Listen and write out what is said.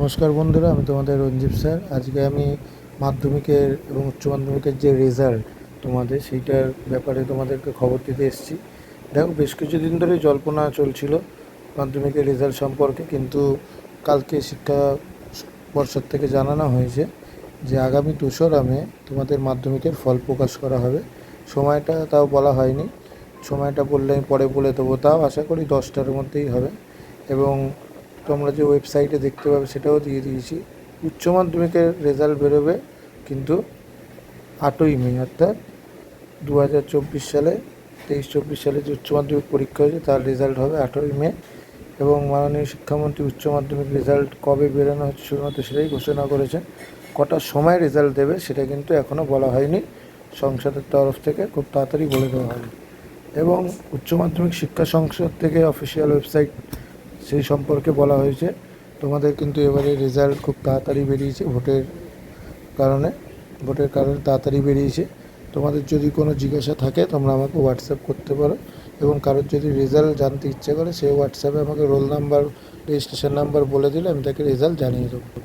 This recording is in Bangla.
নমস্কার বন্ধুরা, আমি তোমাদের রঞ্জীব স্যার। আজকে আমি মাধ্যমিকের এবং উচ্চ মাধ্যমিকের যে রেজাল্ট তোমাদের, সেইটার ব্যাপারে তোমাদেরকে খবর দিতে এসেছি। দেখো, বেশ কিছুদিন ধরে জল্পনা চলছিল মাধ্যমিকের রেজাল্ট সম্পর্কে, কিন্তু কালকে শিক্ষা পর্ষদ থেকে জানানো হয়েছে যে আগামী দোসরামে তোমাদের মাধ্যমিকের ফল প্রকাশ করা হবে। সময়টা তাও বলা হয়নি। সময়টা বললে আমি পরে বলে দেবো। তাও আশা করি দশটার মধ্যেই হবে। এবং তোমরা যে ওয়েবসাইটে দেখতে পাবে সেটাও দিয়ে দিয়েছি। উচ্চ মাধ্যমিকের রেজাল্ট বেরোবে কিন্তু আটই মে, অর্থাৎ দু হাজার চব্বিশ সালে, তেইশ চব্বিশ সালে যে উচ্চ মাধ্যমিক পরীক্ষা হয়েছে, তার রেজাল্ট হবে আঠেরোই মে। এবং মাননীয় শিক্ষামন্ত্রী উচ্চ মাধ্যমিক রেজাল্ট কবে বেরোনো হচ্ছে শুধুমাত্র সেটাই ঘোষণা করেছেন। কটার সময় রেজাল্ট দেবে সেটা কিন্তু এখনও বলা হয়নি। সংসদের তরফ থেকে খুব তাড়াতাড়ি বলে দেওয়া হবে এবং উচ্চ মাধ্যমিক শিক্ষা সংসদ থেকে অফিসিয়াল ওয়েবসাইট সেই সম্পর্কে বলা হয়েছে। তোমাদের কিন্তু এবারে রেজাল্ট খুব তাড়াতাড়ি বেরিয়েছে ভোটের কারণে। ভোটের কারণে তাড়াতাড়ি বেরিয়েছে। তোমাদের যদি কোনো জিজ্ঞাসা থাকে, তোমরা আমাকে হোয়াটসঅ্যাপ করতে পারো এবং কারোর যদি রেজাল্ট জানতে ইচ্ছে করে, সে হোয়াটসঅ্যাপে আমাকে রোল নাম্বার রেজিস্ট্রেশন নাম্বার বলে দিলে আমি তাকে রেজাল্ট জানিয়ে দেবো।